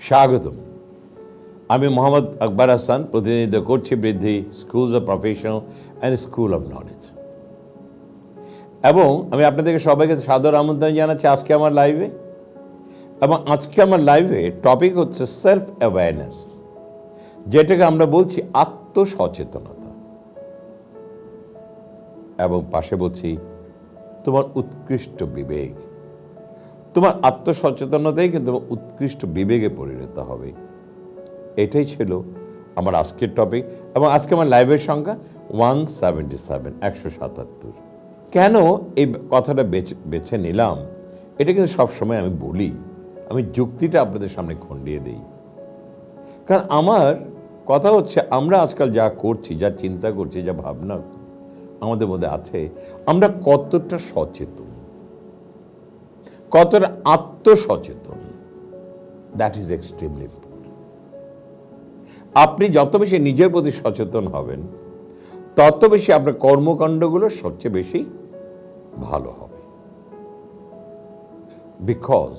স্বাগতম। আমি মোহাম্মদ আকবর হাসান, প্রতিনিধিত্ব করছি বৃদ্ধি schools of professional and school of knowledge এবং আমি আপনাদেরকে সবাইকে সাদর আমন্ত্রণ জানাচ্ছি আজকে আমার লাইভে এবং আজকে আমার লাইভে টপিক হচ্ছে সেলফ অ্যাওয়ারনেস যেটাকে আমরা বলছি আত্মসচেতনতা। এবং পাশে বলছি তোমার উৎকৃষ্ট বিবেক। তোমার আত্মসচেতনতাই কিন্তু উৎকৃষ্ট বিবেকে পরিণত হবে। এটাই ছিল আমার আজকের টপিক এবং আজকে আমার লাইভের সংখ্যা ওয়ান সেভেন্টি সেভেন একশো সাতাত্তর। কেন এই কথাটা বেছে বেছে নিলাম? এটা কিন্তু সবসময় আমি বলি, আমি যুক্তিটা আপনাদের সামনে খণ্ডিয়ে দিই। কারণ আমার কথা হচ্ছে, আমরা আজকাল যা করছি, যা চিন্তা করছি, যা ভাবনা আমাদের মধ্যে আছে, আমরা কতটা সচেতন? কতটা আত্মসচেতন? দ্যাট ইজ এক্সট্রিমলি আপনি যত বেশি নিজের প্রতি সচেতন হবেন, তত বেশি আপনার কর্মকাণ্ডগুলো সবচেয়ে বেশি ভালো হবে। বিকজ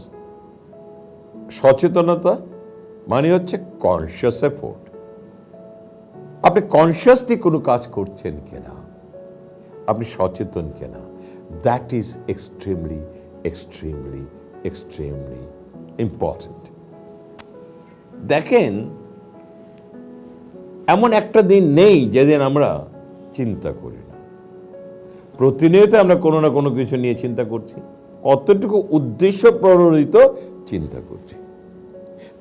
সচেতনতা মানে হচ্ছে কনসিয়াস এফোর্ট আপনি কনসিয়াসলি কোনো কাজ করছেন কিনা? আপনি সচেতন কিনা? That is extremely extremely extremely important দেখেন, এমন একটা দিন নেই যেদিন আমরা চিন্তা করি না। প্রতিনিয়ত আমরা কোনো না কোনো কিছু নিয়ে চিন্তা করছি, কতটুকু উদ্দেশ্য প্রণোদিত চিন্তা করছি।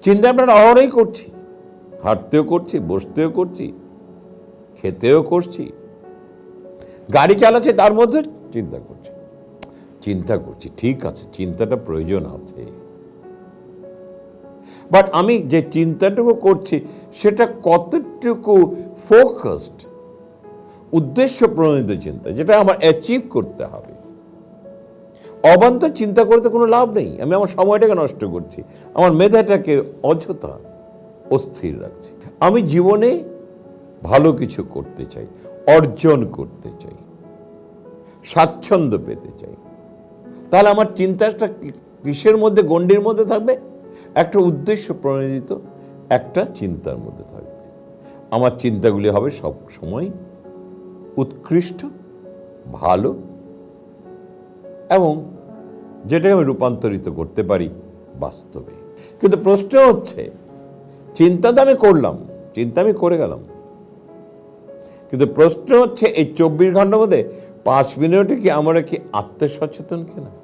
চিন্তা আমরা অহরই করছি, হাঁটতেও করছি, বসতেও করছি, খেতেও করছি, গাড়ি চালাচ্ছে, তার মধ্যে চিন্তা করছি। চিন্তা করছি, ঠিক আছে, চিন্তাটা প্রয়োজন আছে। বাট আমি যে চিন্তাটুকু করছি, সেটা কতটুকু ফোকাসড উদ্দেশ্য প্রণোদিত চিন্তা, যেটা আমার অ্যাচিভ করতে হবে। অবান্তর চিন্তা করতে কোনো লাভ নেই। আমি আমার সময়টাকে নষ্ট করছি, আমার মেধাটাকে অযথা অস্থির রাখছি। আমি জীবনে ভালো কিছু করতে চাই, অর্জন করতে চাই, স্বাচ্ছন্দ্য পেতে চাই। তাহলে আমার চিন্তাটা কিসের মধ্যে, গণ্ডির মধ্যে থাকবে? একটা উদ্দেশ্য প্রণোদিত, একটা চিন্তার মধ্যে থাকবে। আমার চিন্তাগুলি হবে সব সময় উৎকৃষ্ট, ভালো এবং যেটাকে আমি রূপান্তরিত করতে পারি বাস্তবে। কিন্তু প্রশ্ন হচ্ছে, চিন্তা তো আমি করলাম, চিন্তা আমি করে গেলাম। কিন্তু প্রশ্ন হচ্ছে, এই চব্বিশ ঘণ্টার মধ্যে পাঁচ মিনিটে কি আমরা কি আত্মসচেতন কিনা?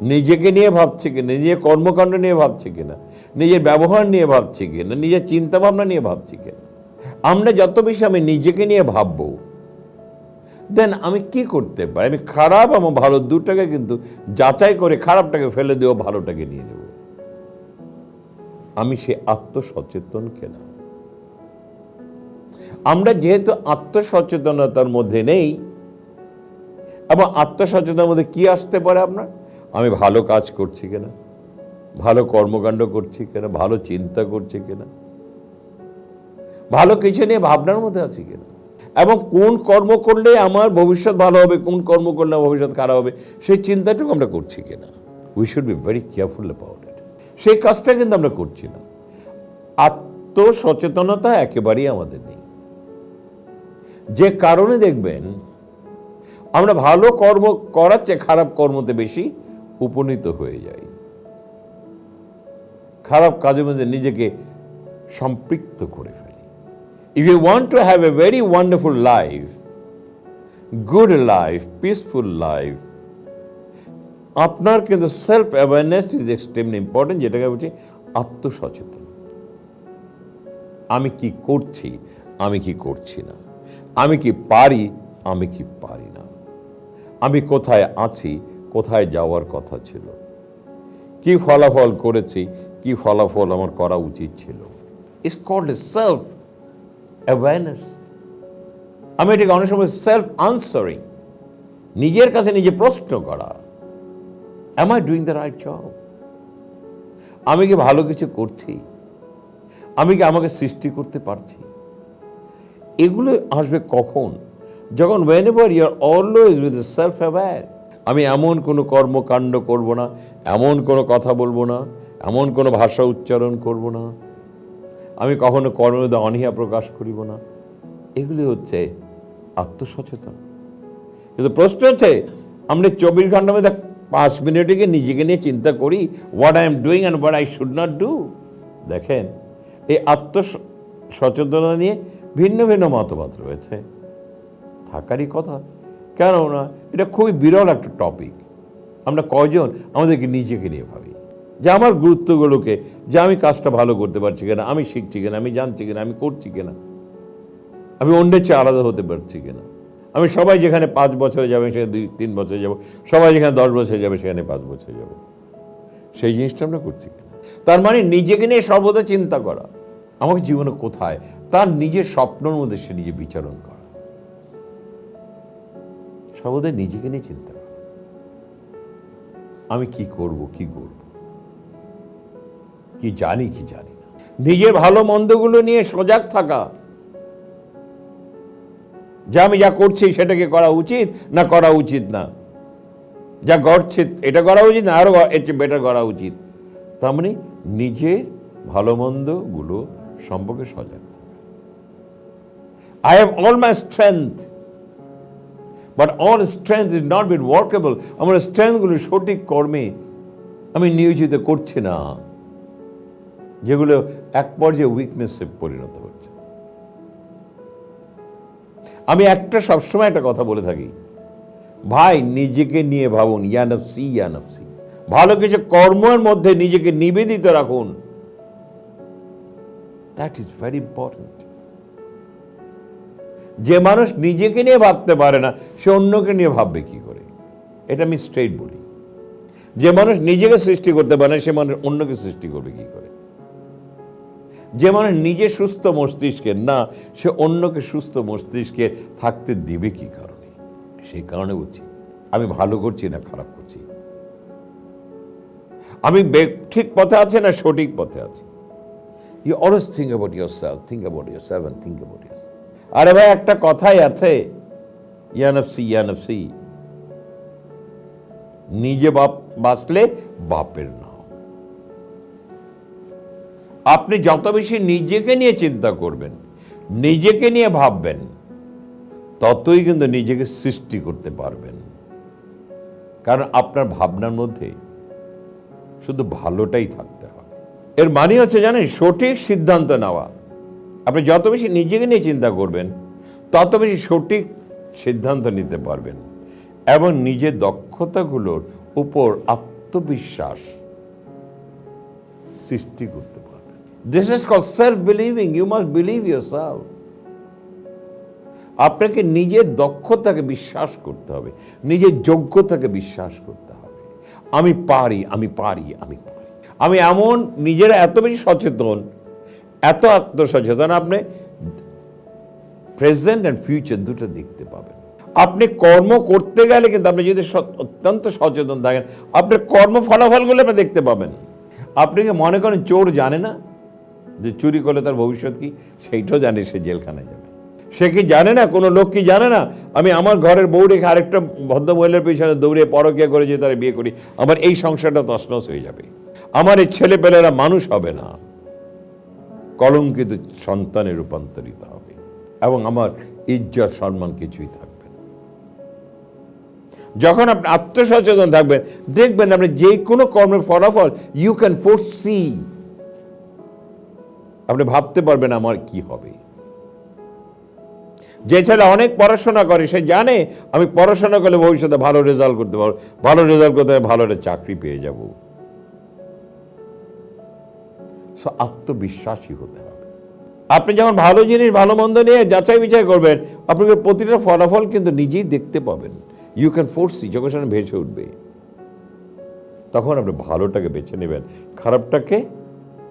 নিজেকে নিয়ে ভাবছি কিনা নিজের কর্মকাণ্ড নিয়ে ভাবছি কিনা নিজের ব্যবহার নিয়ে ভাবছি কিনা নিজের চিন্তা ভাবনা নিয়ে ভাবছি কিনা আমরা যত বেশি আমি নিজেকে নিয়ে ভাববো দেন আমি কি করতে পারি? আমি খারাপ এবং ভালো দুটাকে কিন্তু যাচাই করে খারাপটাকে ফেলে দেবো ভালোটাকে নিয়ে নেব। আমি সে আত্মসচেতন কেনা? আমরা যেহেতু আত্মসচেতনতার মধ্যে নেই এবং আত্মসচেতনার মধ্যে কি আসতে পারে আপনার? আমি ভালো কাজ করছি কিনা? ভালো কর্মকাণ্ড করছি কিনা? ভালো চিন্তা করছি কিনা? ভালো কিছু নিয়ে ভাবনার মধ্যে আছি কিনা? এবং কোন কর্ম করলে আমার ভবিষ্যৎ ভালো হবে, কোন কর্ম করলে ভবিষ্যৎ খারাপ হবে, সেই চিন্তাটুকু আমরা করছি কিনা? We should be very careful about it সেই কাজটা কিন্তু আমরা করছি না। আত্মসচেতনতা একেবারেই আমাদের নেই। যে কারণে দেখবেন, আমরা ভালো কর্ম করার চেয়ে খারাপ কর্মতে বেশি উপনীত হয়ে যাই। খারাপ কাজের মধ্যে নিজেকে সম্পৃক্ত করে ফেলি। If you want to have a very wonderful life good life peaceful life আপনার কিন্তু self awareness is extremely important যেটাকে বলছি আত্মসচেতন। আমি কি করছি, আমি কি করছি না। আমি কি পারি, আমি কি পারি না। আমি কোথায় আছি কোথায় যাওয়ার কথা ছিল? কি ফলাফল করেছি? কি ফলাফল আমার করা উচিত ছিল? ইটস কল্ড সেলফ অ্যাওয়ারনেস আমি এটাকে অনেক সময় সেলফ আনসারিং নিজের কাছে নিজে প্রশ্ন করা। Am I doing the right job আমি কি ভালো কিছু করছি? আমি কি আমাকে সৃষ্টি করতে পারছি? এগুলো আসবে কখন? যখন whenever you're always with self aware আমি এমন কোনো কর্মকাণ্ড করব না, এমন কোনো কথা বলব না, এমন কোনো ভাষা উচ্চারণ করব না। আমি কখনো কর্মের অনীহা প্রকাশ করিব না। এগুলি হচ্ছে আত্মসচেতন। কিন্তু প্রশ্ন হচ্ছে, আমরা চব্বিশ ঘণ্টার মধ্যে পাঁচ মিনিটে গিয়ে নিজেকে নিয়ে চিন্তা করি what I am doing and what I should not do দেখেন, এই আত্মসচেতনতা নিয়ে ভিন্ন ভিন্ন মতামত রয়েছে। থাকারই কথা। কেন না এটা খুবই বিরল একটা টপিক আমরা কজন আমাদেরকে নিজেকে নিয়ে ভাবি। যে আমার গুরুত্বগুলোকে যে আমি কাজটা ভালো করতে পারছি কিনা? আমি শিখছি কিনা? আমি জানছি কিনা? আমি করছি কিনা? আমি অন্যের চেয়ে আলাদা হতে পারছি কিনা? আমি সবাই যেখানে পাঁচ বছরে যাবে, সেখানে দুই, তিন বছরে যাব। সবাই যেখানে দশ বছরে যাবে, সেখানে পাঁচ বছরে যাব। সেই জিনিসটা আমরা করছি কিনা? তার মানে নিজেকে নিয়ে সর্বদা চিন্তা করা। আমাকে জীবনে কোথায়? তার নিজের স্বপ্নের মধ্যে সে নিজে বিচরণ করা। সর্বদা নিজেকে নিয়ে চিন্তা আমি কি করব কি করব? কি জানি কি জানি না। নিজের ভালো মন্দগুলো নিয়ে সজাগ থাকা। যা আমি যা করছি সেটাকে করা উচিত না করা উচিত না? যা ঘটছে এটা করা উচিত না আরও এর চেয়ে বেটার করা উচিত। তার মানে নিজের ভালো মন্দগুলো সম্পর্কে সজাগ থাকা। I have all my strength but all strength is not been workable আমার স্ট্রেংথগুলো সঠিক কর্মে আমি নিয়োজিত করছি না। যেগুলো এক পর্যায়ে উইকনেসে পরিণত হচ্ছে। আমি একটা সবসময় একটা কথা বলে থাকি। ভাই, নিজেকে নিয়ে ভাবুন। ইয়ানফসি ইয়ানফসি ভালো কিছু কর্মের মধ্যে নিজেকে নিবেদিত রাখুন। দ্যাট ইজ ভেরি ইম্পর্টেন্ট যে মানুষ নিজেকে নিয়ে ভাবতে পারে না, সে অন্যকে নিয়ে ভাববে কি করে? এটা আমি স্ট্রেট বলি। যে মানুষ নিজেকে সৃষ্টি করতে পারে না, সে মানুষ অন্যকে সৃষ্টি করবে কি করে? যে মানুষ নিজে সুস্থ মস্তিষ্কের না, সে অন্যকে সুস্থ মস্তিষ্কে থাকতে দিবে কি কারণে? সেই কারণে বলছি, আমি ভালো করছি না খারাপ করছি? আমি ঠিক পথে আছে না সঠিক পথে আছি? You always think about yourself think about yourself and think about আরে ভাই, একটা কথাই আছে। ইয়ানফসি ইয়ানফসি নিজে বাপ বাঁচলে বাপের নাম। আপনি যত বেশি নিজেকে নিয়ে চিন্তা করবেন, নিজেকে নিয়ে ভাববেন, ততই কিন্তু নিজেকে সৃষ্টি করতে পারবেন। কারণ আপনার ভাবনার মধ্যে শুধু ভালোটাই থাকতে হবে। এর মানে হচ্ছে জানেন, সঠিক সিদ্ধান্ত নেওয়া। আপনি যত বেশি নিজেকে নিয়ে চিন্তা করবেন, তত বেশি সঠিক সিদ্ধান্ত নিতে পারবেন এবং নিজের দক্ষতাগুলোর উপর আত্মবিশ্বাস সৃষ্টি করতে পারবেন। This is call self believing you must believe yourself আপনাকে নিজের দক্ষতাকে বিশ্বাস করতে হবে, নিজের যোগ্যতাকে বিশ্বাস করতে হবে। আমি পারি আমি পারি আমি পারি। আমি এমন নিজেরা এত বেশি সচেতন এত আত্মসচেতন আপনি প্রেজেন্ট অ্যান্ড ফিউচার দুটো দেখতে পাবেন। আপনি কর্ম করতে গেলে কিন্তু আপনি যদি অত্যন্ত সচেতন থাকেন আপনার কর্ম ফলাফলগুলো আপনি দেখতে পাবেন। আপনি কি মনে করেন চোর জানে না যে চুরি করলে তার ভবিষ্যৎ কি? সেইটাও জানে সে জেলখানায় যাবে। সে কি জানে না? কোনো লোক কি জানে না? আমি আমার ঘরের বউ রেখে আরেকটা ভদ্র মহিলার পিছনে দৌড়ে পরকিয়া করে যে তারা বিয়ে করি, আমার এই সংসারটা তছনছ হয়ে যাবে। আমার এই ছেলেপেলেরা মানুষ হবে না। কলঙ্কিত সন্তানে রূপান্তরিত হবে এবং আমার ইজ্জত, সম্মান কিছুই থাকবে না। যখন আপনি আত্মসচেতন থাকবেন, দেখবেন আপনি যে কোনো কর্মের ফলাফল ইউ ক্যান ফোর সি আপনি ভাবতে পারবেন আমার কি হবে। যে ছেলে অনেক পড়াশোনা করে, সে জানে আমি পড়াশোনা করলে ভবিষ্যতে ভালো রেজাল্ট করতে পারব, ভালো রেজাল্ট করতে ভালো একটা চাকরি পেয়ে যাব। আত্মবিশ্বাসী হতে হবে। আপনি যখন ভালো জিনিস, ভালো মন্দ নিয়ে যাচাই বিচাই করবেন, আপনাকে প্রতিটা ফলাফল কিন্তু নিজেই দেখতে পাবেন। ইউ ক্যান ফোর্সি যখন সেখানে ভেসে উঠবে। তখন আপনি ভালোটাকে বেছে নেবেন, খারাপটাকে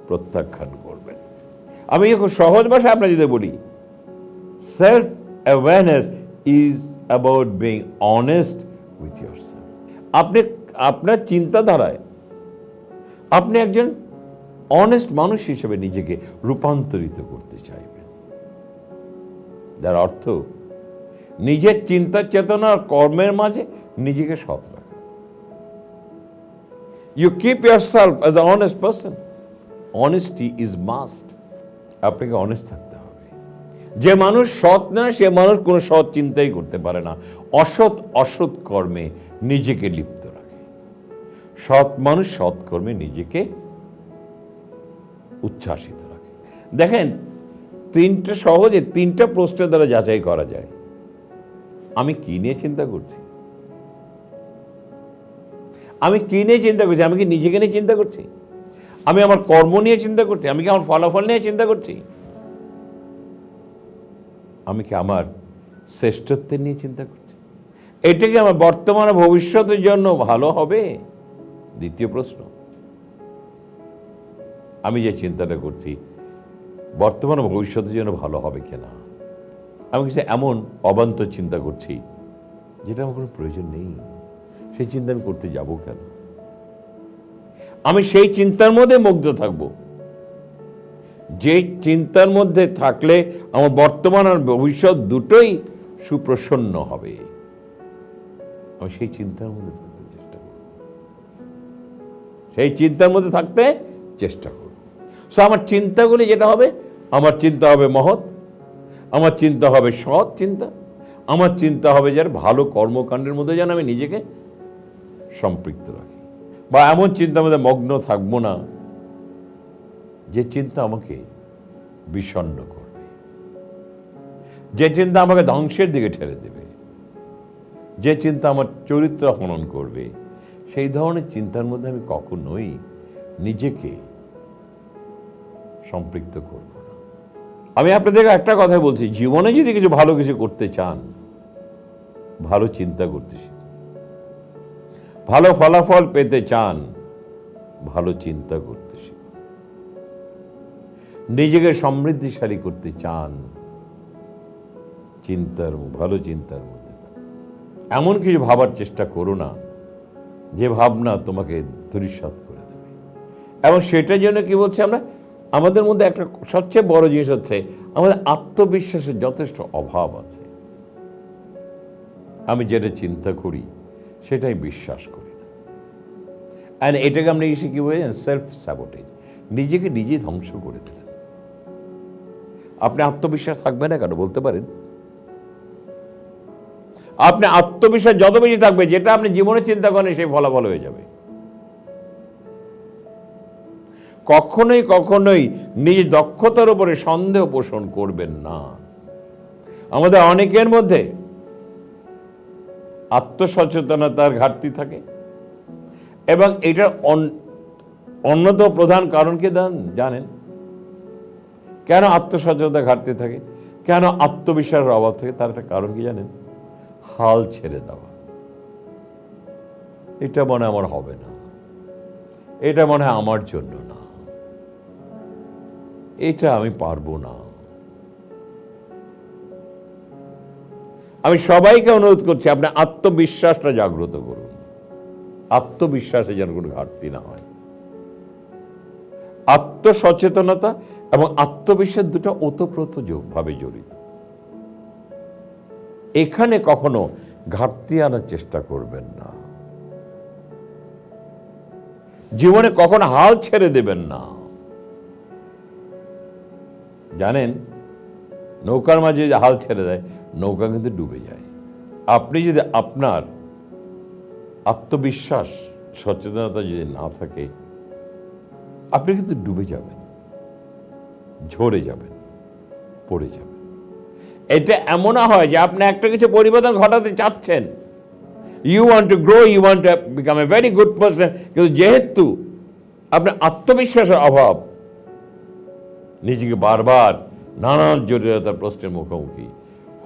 প্রত্যাখ্যান করবেন। আমি এখন সহজ ভাষায় আপনার যদি বলি self awareness is about being honest with your আপনি, আপনার চিন্তাধারায় আপনি একজন অনেস্ট মানুষ হিসেবে নিজেকে রূপান্তরিত করতে চাইবেন। যার অর্থ, নিজের চিন্তা চেতনা কর্মের মাঝে নিজেকে সৎ রাখা। You keep yourself as honest person honesty is must আপনাকে অনেস্ট থাকতে হবে। যে মানুষ সৎ না, সে মানুষ কোনো সৎ চিন্তাই করতে পারে না। অসৎ অসৎ কর্মে নিজেকে লিপ্ত রাখে। সৎ মানুষ সৎ কর্মে নিজেকে উচ্ছ্বাসিত রাখে। দেখেন, তিনটে সহজে তিনটা প্রশ্নের দ্বারা যাচাই করা যায়। আমি কি নিয়ে চিন্তা করছি? আমি কি নিয়ে চিন্তা করছি? আমি কি নিজেকে নিয়ে চিন্তা করছি? আমি আমার কর্ম নিয়ে চিন্তা করছি? আমি কি আমার ফলাফল নিয়ে চিন্তা করছি? আমি কি আমার শ্রেষ্ঠত্বের নিয়ে চিন্তা করছি? এটা কি আমার বর্তমানে ভবিষ্যতের জন্য ভালো হবে? দ্বিতীয় প্রশ্ন। আমি যে চিন্তাটা করছি, বর্তমানে ভবিষ্যতের জন্য ভালো হবে কিনা আমি কিছু এমন অবান্তর চিন্তা করছি যেটা আমার কোনো প্রয়োজন নেই। সেই চিন্তা আমি করতে যাব কেন? আমি সেই চিন্তার মধ্যে মুগ্ধ থাকব। যে চিন্তার মধ্যে থাকলে আমার বর্তমান আর ভবিষ্যৎ দুটোই সুপ্রসন্ন হবে। আমি সেই চিন্তার মধ্যে থাকতে চেষ্টা করব। সেই চিন্তার মধ্যে থাকতে চেষ্টা করব। সো আমার চিন্তাগুলি যেটা হবে, আমার চিন্তা হবে মহৎ, আমার চিন্তা হবে সৎ চিন্তা, আমার চিন্তা হবে যার ভালো কর্মকাণ্ডের মধ্যে যেন আমি নিজেকে সম্পৃক্ত রাখি। বা এমন চিন্তার মধ্যে মগ্ন থাকব না, যে চিন্তা আমাকে বিষণ্ণ করবে। যে চিন্তা আমাকে ধ্বংসের দিকে ঠেলে দেবে। যে চিন্তা আমার চরিত্র হনন করবে। সেই ধরনের চিন্তার মধ্যে আমি কখনোই নিজেকে সম্পৃক্ত করব না। আমি আপনাদেরকে একটা কথা বলছি, জীবনে যদি কিছু ভালো কিছু করতে চান, ভালো চিন্তা করতে শিখুন। ভালো ফলাফল পেতে চান, ভালো চিন্তা করতে শিখুন। নিজেকে সমৃদ্ধিশালী করতে চান, চিন্তার ভালো চিন্তার মধ্যে এমন কিছু ভাবার চেষ্টা করো না, যে ভাবনা তোমাকে ধূলিসাৎ করে দেবে। এবং সেটার জন্য কি বলছি আমরা? আমাদের মধ্যে একটা সবচেয়ে বড় জিনিস হচ্ছে, আমাদের আত্মবিশ্বাসের যথেষ্ট অভাব আছে। আমি যেটা চিন্তা করি, সেটাই বিশ্বাস করি না। অ্যান্ড এটাকে আমরা এসে কি বলেন সেলফ স্যাবোটেজ নিজেকে নিজেই ধ্বংস করে দিলেন। আপনি আত্মবিশ্বাস থাকবে না কেন? বলতে পারেন। আপনি আত্মবিশ্বাস যত বেশি থাকবে, যেটা আপনি জীবনে চিন্তা করেন, সেই ফলাফল হয়ে যাবে। কখনোই কখনোই নিজ দক্ষতার উপরে সন্দেহ পোষণ করবেন না। আমাদের অনেকের মধ্যে আত্মসচেতনতার ঘাটতি থাকে এবং এটার অন- অন্যতম প্রধান কারণ কি জান- জানেন? কেন আত্মসচেতনতা ঘাটতি থাকে? কেন আত্মবিশ্বাসের অভাব থাকে? তার একটা কারণ কি জানেন? হাল ছেড়ে দেওয়া। এটা মনে আমার হবে না। এটা মনে হয় আমার জন্য না। এটা আমি পারব না। আমি সবাইকে অনুরোধ করছি, আপনি আত্মবিশ্বাসটা জাগ্রত করুন। আত্মবিশ্বাসে যেন কোনো ঘাটতি না হয়। আত্মসচেতনতা এবং আত্মবিশ্বাস দুটো ওতপ্রোত ভাবে জড়িত। এখানে কখনো ঘাটতি আনার চেষ্টা করবেন না। জীবনে কখনো হাল ছেড়ে দেবেন না। জানেন, নৌকার মাঝে যে হাল ছেড়ে দেয়, নৌকা কিন্তু ডুবে যায়। আপনি যদি আপনার আত্মবিশ্বাস, সচেতনতা যদি না থাকে, আপনি কিন্তু ডুবে যাবেন, ঝরে যাবেন, পড়ে যাবেন। এটা এমন হয় যে আপনি একটা কিছু পরিবর্তন ঘটাতে চাচ্ছেন। You want to grow you want to become a very good person কিন্তু যেহেতু আপনার আত্মবিশ্বাসের অভাব নিজেকে বারবার নানান জটিলতার প্রশ্নের মুখোমুখি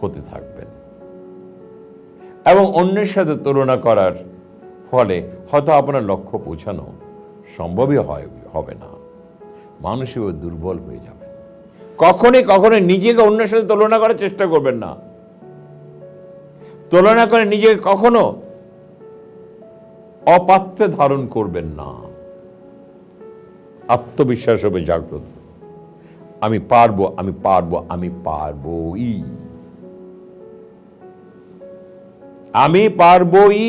হতে থাকবেন। এবং অন্যের সাথে তুলনা করার ফলে হয়তো আপনার লক্ষ্য পৌঁছানো সম্ভবই হয়, হবে না। মানসিক দুর্বল হয়ে যাবে কখনই কখনোই নিজেকে অন্যের সাথে তুলনা করার চেষ্টা করবেন না। তুলনা করে নিজেকে কখনো অপাত্রে ধারণ করবেন না। আত্মবিশ্বাস হবে জাগ্রত। আমি পারব আমি পারব, আমি পারবোই। আমি পারবোই।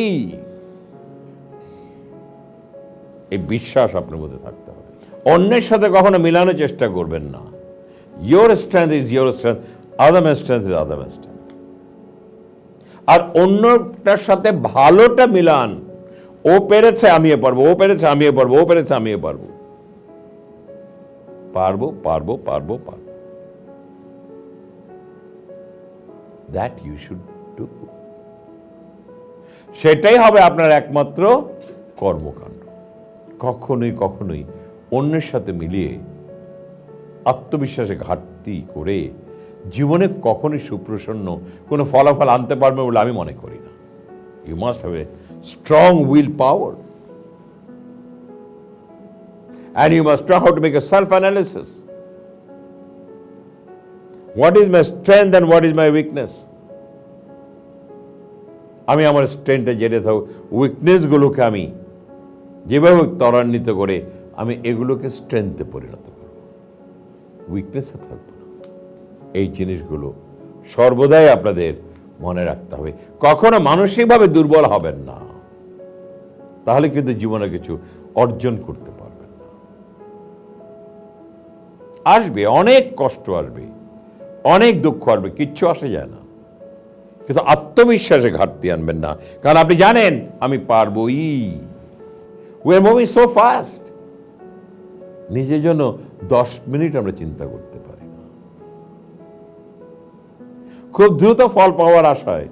এই বিশ্বাস আপনার মধ্যে থাকতে হবে। অন্যের সাথে কখনো মিলানোর চেষ্টা করবেন না। Your strength is your strength other man strength is other man strength আর অন্যটার সাথে ভালোটা মিলান। ও পেরেছে, আমিও পারব, ও পেরেছে, আমিও পারব, ও পেরেছে, আমিও পারব। পারব পারব পারব পারব। দ্যাট ইউ শুড ডু সেটাই হবে আপনার একমাত্র কর্মকাণ্ড। কখনোই কখনোই অন্যের সাথে মিলিয়ে আত্মবিশ্বাসে ঘাটতি করে জীবনে কখনোই সুপ্রসন্ন কোনো ফলাফল আনতে পারবে বলে আমি মনে করি না। You must have a strong will power and you must know how to make a self analysis. What is my strength and what is my weakness? আমি আমার স্ট্রেংথে জেনে থাকব উইকনেসগুলোকে আমি যেভাবে ত্বরান্বিত করে আমি এগুলোকে স্ট্রেংথে পরিণত করব। উইকনেসে থাকব এই জিনিসগুলো সর্বদাই আপনাদের মনে রাখতে হবে। কখনো মানসিকভাবে দুর্বল হবেন না। তাহলে কিন্তু জীবনে কিছু অর্জন করতে পারবেন। আসবে, অনেক কষ্ট আসবে, অনেক দুঃখ আসবে, কিচ্ছু আসে যায় না। কিন্তু আত্মবিশ্বাসে ঘাটতি আনবেন না। কারণ আপনি জানেন, আমি পারবই। We are moving so fast নিজের জন্য দশ মিনিট আমরা চিন্তা করতে পারি না। খুব দ্রুত ফল পাওয়ার আশায়,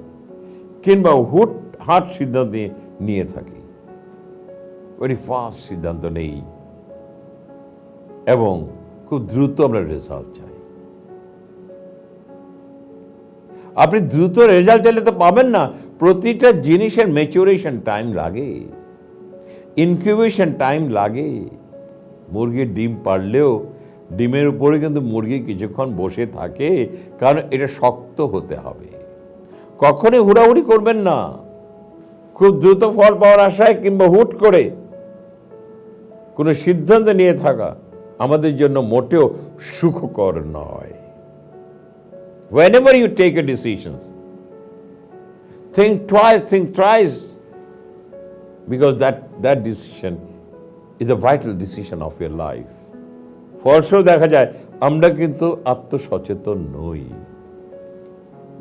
কিংবা হুট, হাট সিদ্ধান্ত নিয়ে- থাকি। ভেরি ফাস্ট সিদ্ধান্ত নেই। এবং খুব দ্রুত আমরা রেজাল্ট চাই। আপনি দ্রুত রেজাল্ট চাইলে তো পাবেন না। প্রতিটা জিনিসের ম্যাচুরেশন টাইম লাগে। ইনকিউবেশন টাইম লাগে। মুরগির ডিম পারলেও ডিমের উপরে কিন্তু মুরগি কিছুক্ষণ বসে থাকে, কারণ এটা শক্ত হতে হবে। কখনই হুড়াহুড়ি করবেন না। খুব দ্রুত ফল পাওয়ার আশায় কিংবা হুট করে কোনো সিদ্ধান্ত নিয়ে থাকা। আমাদের জন্য মোটেও সুখকর নয়। Whenever you take a decision think twice think twice because that that decision is a vital decision of your life ফলস্বরূপ দেখা যায়, আমরা কিন্তু আত্মসচেতন নই।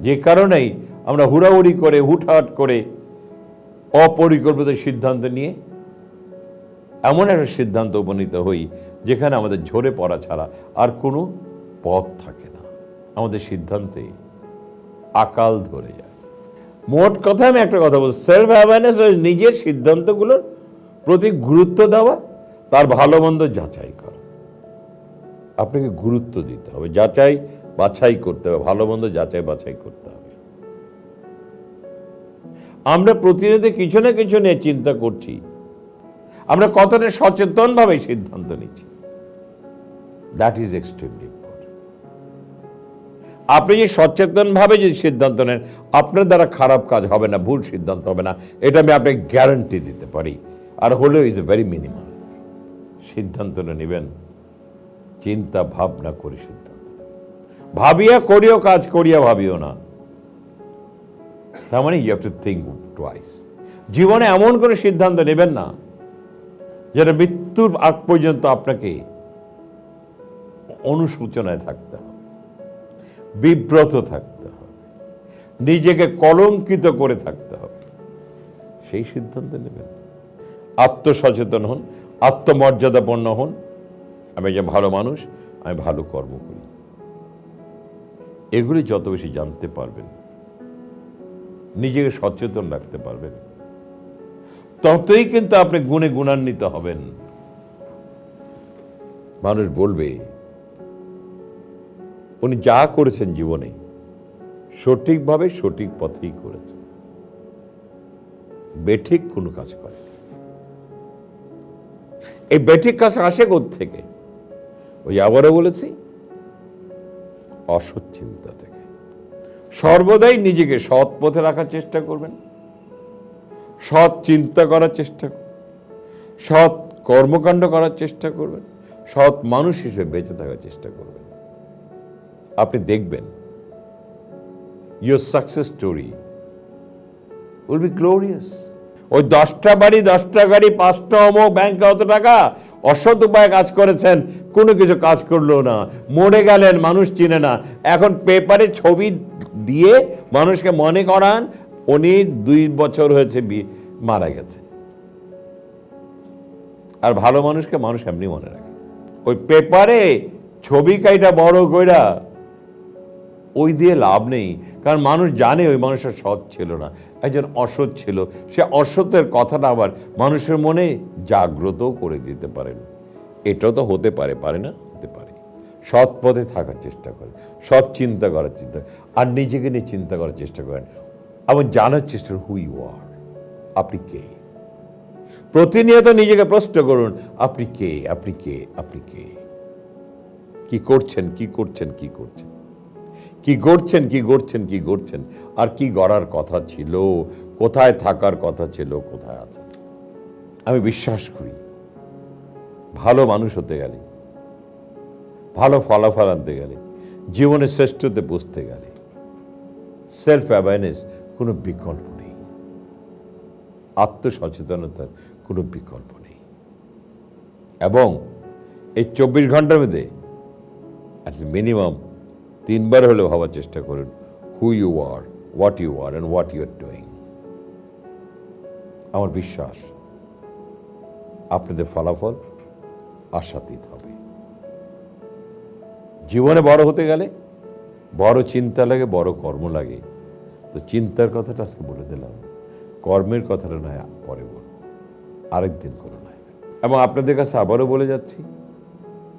যে কারণেই আমরা হুড়াহুড়ি করে, হুটহাট করে অপরিকল্পিত সিদ্ধান্ত নিয়ে এমন একটা সিদ্ধান্ত উপনীত হই, যেখানে আমাদের ঝরে পড়া ছাড়া আর কোনো পথ থাকে না। আমাদের সিদ্ধান্তে আকাল ধরে যায়। মোট কথা আমি একটা কথা বলছি সেলফ অ্যাওয়ারনেস ওই নিজের সিদ্ধান্তগুলোর প্রতি গুরুত্ব দেওয়া, তার ভালো মন্দ যাচাই করা। আপনাকে গুরুত্ব দিতে হবে। যাচাই বাছাই করতে হবে, ভালো মন্দ যাচাই বাছাই করতে হবে। আমরা প্রতিনিয়ত কিছু না কিছু নিয়ে চিন্তা করছি আমরা কতটা সচেতনভাবে সিদ্ধান্ত নিচ্ছি? দ্যাট ইজ এক্সট্রিমলি আপনি যে সচেতনভাবে যদি সিদ্ধান্ত নেন, আপনার দ্বারা খারাপ কাজ হবে না, ভুল সিদ্ধান্ত হবে না, এটা আমি আপনাকে গ্যারান্টি দিতে পারি। আর হলেও ইজ এ ভেরি মিনিমাম সিদ্ধান্তটা নেবেন, চিন্তা ভাবনা করে সিদ্ধান্ত ভাবিয়া করিও কাজ, করিয়া ভাবিও না। তার মানে you have to think twice জীবনে এমন কোনো সিদ্ধান্ত নেবেন না যেটা মৃত্যুর আগ পর্যন্ত আপনাকে অনুশোচনায় থাকতে হবে, বিব্রত থাকতে হবে, নিজেকে কলঙ্কিত করে থাকতে হবে। সেই সিদ্ধান্ত নেবেন। আত্মসচেতন হন, আত্মমর্যাদাপন্ন হন। আমি যে ভালো মানুষ, আমি ভালো কর্ম করি। এগুলি যত বেশি জানতে পারবেন, নিজেকে সচেতন রাখতে পারবেন। ততই কিন্তু আপনি গুণে গুণান্বিত হবেন। মানুষ বলবে, উনি যা করেছেন জীবনে, সঠিকভাবে সঠিক পথেই করেছেন। বেঠিক কোনো কাজ করে এই বেঠিক কাজ আসে থেকে ওই আবারও বলেছি অসৎ চিন্তা থেকে। সর্বদাই নিজেকে সৎ পথে রাখার চেষ্টা করবেন। সৎ চিন্তা করার চেষ্টা সৎ কর্মকাণ্ড করার চেষ্টা করবেন। সৎ মানুষ হিসেবে বেঁচে থাকার চেষ্টা করবেন। আপনি দেখবেন your success story will be glorious ওই দশটা বাড়ি, দশটা গাড়ি, পাঁচটা অমুক ব্যাংকে অত টাকা, অসৎ উপায়ে কাজ করেছেন, কোনো কিছু কাজ করল না। মরে গেলেন, মানুষ চিনে না। এখন পেপারে ছবি দিয়ে মানুষকে মনে করান উনি দুই বছর হয়েছে মারা গেছে। আর ভালো মানুষকে মানুষ এমনি মনে রাখে। ওই পেপারে ছবি কাইটা বড় কইরা ওই দিয়ে লাভ নেই, কারণ মানুষ জানে ওই মানুষটা সৎ ছিল না। একজন অসৎ ছিল, সে অসতের কথাটা আবার মানুষের মনে জাগ্রত করে দিতে পারেন এটাও তো হতে পারে পারে না, হতে পারে। সৎ পথে থাকার চেষ্টা করেন সৎ চিন্তা করার চিন্তা, আর নিজেকে নিয়ে চিন্তা করার চেষ্টা করেন। এবং জানার চেষ্টা হু ইউ আর আপনি কে? প্রতিনিয়ত নিজেকে প্রশ্ন করুন, আপনি কে আপনি কে আপনি কে? কি করছেন কি করছেন কি করছেন? কি গড়ছেন কি গড়ছেন কি গড়ছেন? আর কি গড়ার কথা ছিল? কোথায় থাকার কথা ছিল? কোথায় আছে? আমি বিশ্বাস করি, ভালো মানুষ হতে গেলে, ভালো ফলাফল আনতে গেলে জীবনে শ্রেষ্ঠতে বুঝতে গেলে সেলফ অ্যাওয়ারনেস কোনো বিকল্প নেই। আত্মসচেতনতার কোনো বিকল্প নেই। এবং এই চব্বিশ ঘণ্টার মধ্যে মিনিমাম তিনবার হলেও ভাবার চেষ্টা করুন who you are what you are and what you are doing আমার বিশ্বাস, আপনাদের ফলাফল আশাতীত হবে। জীবনে বড় হতে গেলে বড় চিন্তা লাগে, বড় কর্ম লাগে। তো চিন্তার কথাটা আজকে বলে দিলাম। কর্মের কথাটা নয়, পরে বলব। আরেকদিন করে নয়। এবং আপনাদের কাছে আবারও বলে যাচ্ছি,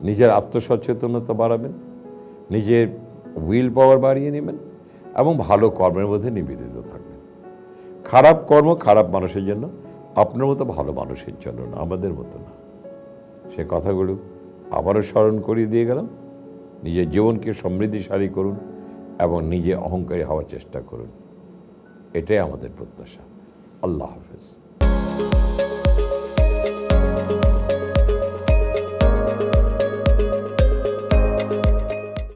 নিজের আত্মসচেতনতা বাড়াবেন, নিজের উইল পাওয়ার বাড়িয়ে নেবেন, এবং ভালো কর্মের মধ্যে নিবেদিত থাকবেন। খারাপ কর্ম খারাপ মানুষের জন্য, আপনার মতো ভালো মানুষের জন্য না, আমাদের মতো না। সে কথাগুলো আবারও স্মরণ করিয়ে দিয়ে গেলাম। নিজের জীবনকে সমৃদ্ধিশালী করুন এবং নিজে অহংকারী হওয়ার চেষ্টা করুন। এটাই আমাদের প্রত্যাশা। আল্লাহ হাফেজ।